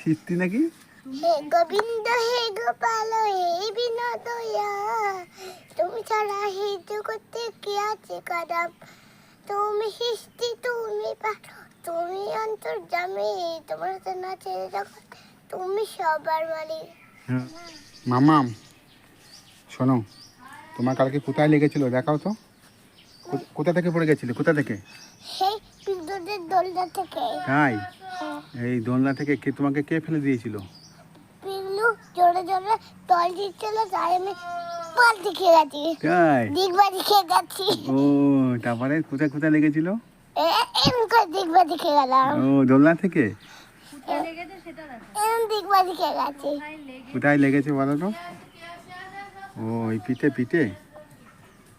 সৃষ্টি নাকি? হে গোবিন্দ হে গোপাল হে বিনোদয়া তুমি ছাড়া হে জগতে কে আছে কাদাম? তুমি সৃষ্টি তুমি পাঠো তুমি অন্তর্জামী তোমার তো না ছেড়ে জগৎ তুমি সবার মালিক। মামাম শোনো তোমার কালকে কোথায় লেগেছিল দেখাও তো। কোথা থেকে পড়ে গেছিলে? কোথা থেকে? সেই বিদ্যুতের দোলনা থেকে। তাই? হ্যাঁ এই দোলনা থেকে কে তোমাকে কে ফেলে দিয়েছিল? পিগলু জোরে জোরে তল দিচ্ছিল তাই আমি পাল্টি খেয়ে গেছি। তাই? দিগবাজি খেয়ে গেছি। ও তারপরে কোথায় কোথায় লেগেছিল? এ- এরম করে দিগবাজি খেয়ে গেলাম। ও দোলনা থেকে? দিগবাজি খেয়ে গেছি। কোথায় লেগেছে বলো তো? ও ওই পিঠে পিঠে?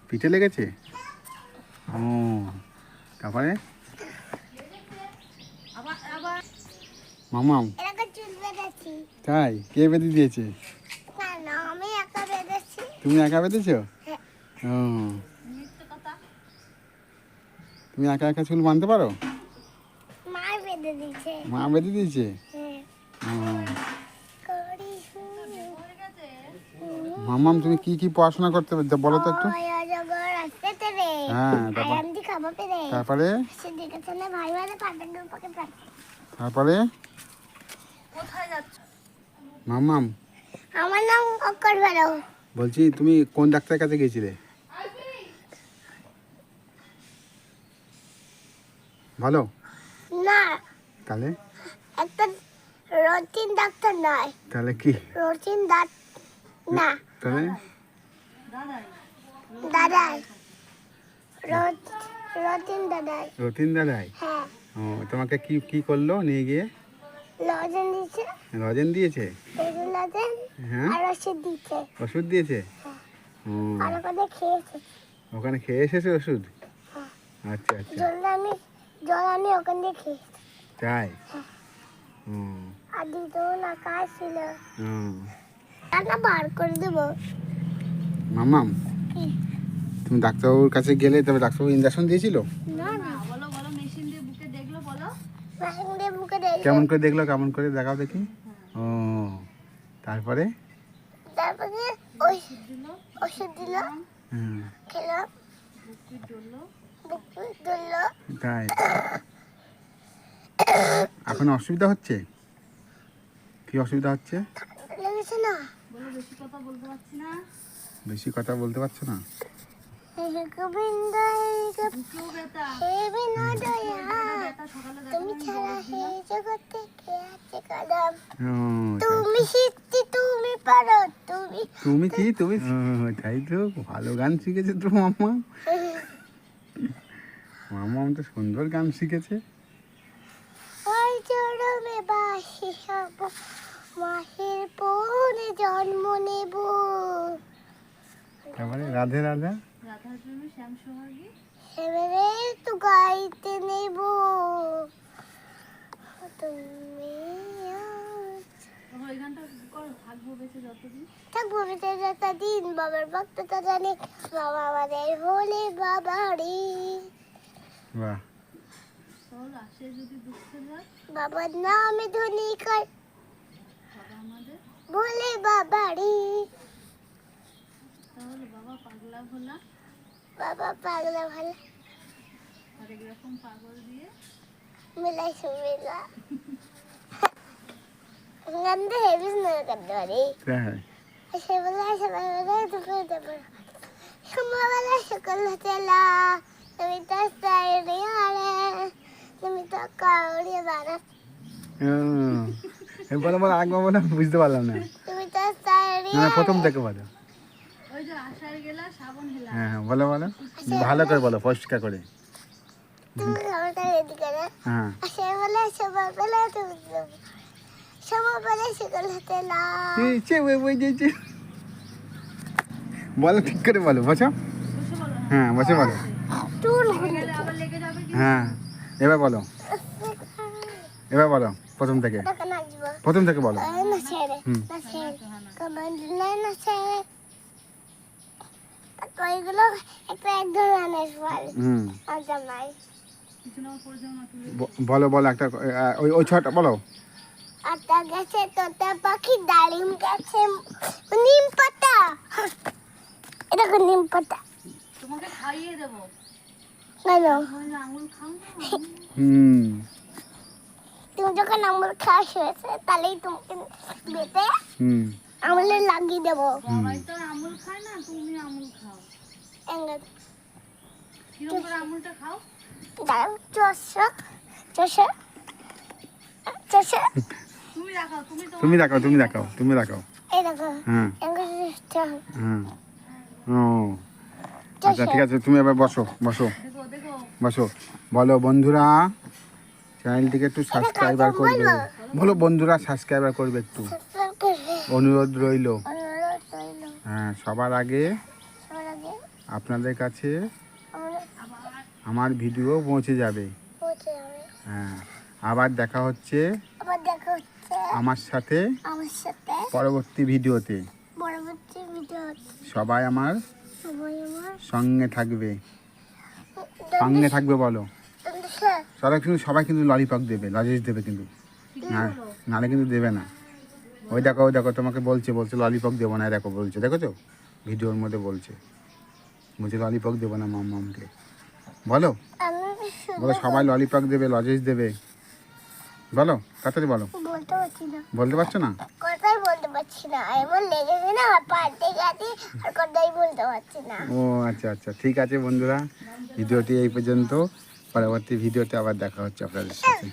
পিঠে লেগেছে? ও তারপরে? মামাম। তাই? কে বেঁধে দিয়েছে? তুমি একা বেঁধেছ? হ্যাঁ। ও। তুমি একা একা চুল বাঁধতে পারো? মা বেঁধে দিয়েছে। হ্যাঁ। মামাম তুমি কি কি পড়াশোনা করতে বলো তো একটু। হ্যাঁ, তারপর? তারপরে? মামাম আমার নাম অক্কর বেরো। বলছি তুমি কোন ডাক্তারের কাছে গিয়েছিলে? ভালো না। তাহলে? একটা রতিন ডাক্তার নয়। তাহলে কি? রতিন দাঁত না। তাহলে? দাদাই। রত- রতিন দাদাই। রতিন দাদাই? হ্যাঁ। ও তোমাকে কি কি করল নিয়ে গিয়ে? লজেন দিচ্ছে লজেন দিয়েছে? লজেন হ্যাঁ। আর ওষুধ দিচ্ছে ওষুধ দিয়েছে? ও। আর ওখানে খেয়েছে ওখানে খেয়ে এসেছে ওষুধ? আচ্ছা আচ্ছা। জল আমি জল আমি ওখান দিয়ে খেয়েছি তাই? ও। আর দিতেও না কাজ ছিল। ও। টাকা বার করে দেবো। মামাম তুমি ডাক্তারবাবুর কাছে গেলে তবে ডাক্তারবাবু ইঞ্জেকশন দিয়েছিল না না মেশিন দিয়ে বুকে দেয় কেমন করে দেখল? কেমন করে দেখাও দেখি। ও তারপরে? তারপরে ওই ওষুধ দিল খেলাম তাই। এখন অসুবিধা হচ্ছে? কি অসুবিধা হচ্ছে? বেশি কথা বলতে পারছ না। গোবিন্দ হে গোপ- হে বিনোদয়া তুমি ছাড়া কে আছে তুমি তুমি পারো তুমি। তুমি কি? তুমি? তাই তো ভালো গান শিখেছে তো মাম্মা মাম্মা তো সুন্দর গান শিখেছে। ওই চরমে বাসি হব মাসের পৌনে জন্ম নেব। তারপরে রাধে রাধা। এবারে তো গাইতে নেব। থাকব বেঁচে যত দিন বাবার ভক্ত তো জানে বাবা আমাদের হলে বাবারি বাহ। বাবার নামে ধনী কর বলে বাবারি। বাবা পাগলা ভালো। মিলাই সুমিলা গন্ধে হেভি স্মেল করতে পারি বলো আগে বলো বুঝতে পারলাম না তুমি তো সাইডে না না, প্রথম থেকে বলো হ্যাঁ হ্যাঁ বলো বলো। ভালো করে বলো। পরিষ্কার করে তুমি খাবারটা রেডি করে হ্যাঁ সে বলে সময়বেলা তুমি সময়বেলা সকল চেলা এই চে, ওই, ওই, যে, যে। বলো ঠিক করে বলো বসো। হ্যাঁ বসে বলো। হ্যাঁ এবার বলো। এবার বলো প্রথম থেকে। প্রথম থেকে বলো। হুম। না ছেড়ে কমান্ড না ছেড়ে ওইগুলো একটা এক ধরনের ফল আর জামাই বলো বলো একটা ওই ওই ছটা বলো। আটা গেছে তোতা পাখি ডালিম গেছে নিম পাতা। এটা কোন নিম পাতা। তোমাকে খাইয়ে দেবো। আঙুল খাও হুম। তুমি যখন আঙুল খাওয়া হয়েছে তাহলেই তোমাকে বেটে হুম। আঙুলে লাগিয়ে দেবো। সবাই তো আমুল খায় না তুমি আমুল খাও। এঙ্গে- কিরম করে আমুলটা খাও? দাঁড়াও চশো চশো চশো তুমি দেখাও তুমি দেখাও তুমি দেখাও তুমি দেখাও। এই দেখো হ্যাঁ হ্যাঁ ও। আচ্ছা ঠিক আছে তুমি এবার বসো বসো। দেখো দেখো। বসো। বলো বন্ধুরা চ্যানেলটিকে একটু সাবস্ক্রাইবার করবে? বলো বন্ধুরা সাবস্ক্রাইবার করবে একটু। অনুরোধ রইল। হ্যাঁ সবার আগে। আপনাদের কাছে আমার ভিডিও পৌঁছে যাবে। হ্যাঁ আবার দেখা হচ্ছে আবার দেখা হচ্ছে। আমার সাথে আমার সাথে। পরবর্তী ভিডিওতে। পরবর্তী সবাই আমার সবাই আমার সঙ্গে থাকবে। সঙ্গে থাকবে বলো। সবাই কিন্তু সবাই কিন্তু ললিপপ দেবে লজেস দেবে কিন্তু। না নাহলে কিন্তু দেবে না। ওই দেখো ওই দেখো তোমাকে বলছে বলছে ললিপপ দেবো না দেখো বলছে। দেখেছ? ভিডিওর মধ্যে বলছে। বলছে ললিপপ দেবো না মামকে বলো? বলো সবাই ললিপপ দেবে লজেস দেবে। বলো তাড়াতাড়ি বলো। বলতে পারছি না। বলতে পারছ না? কথাই বলতে পারছি না। এমন লেগেছে না পাল্টে গেছে আর কথাই বলতে পারছি না। ও আচ্ছা আচ্ছা ঠিক আছে বন্ধুরা। ভিডিওটি এই পর্যন্ত। পরবর্তী ভিডিওতে আবার দেখা হচ্ছে আপনাদের সাথে।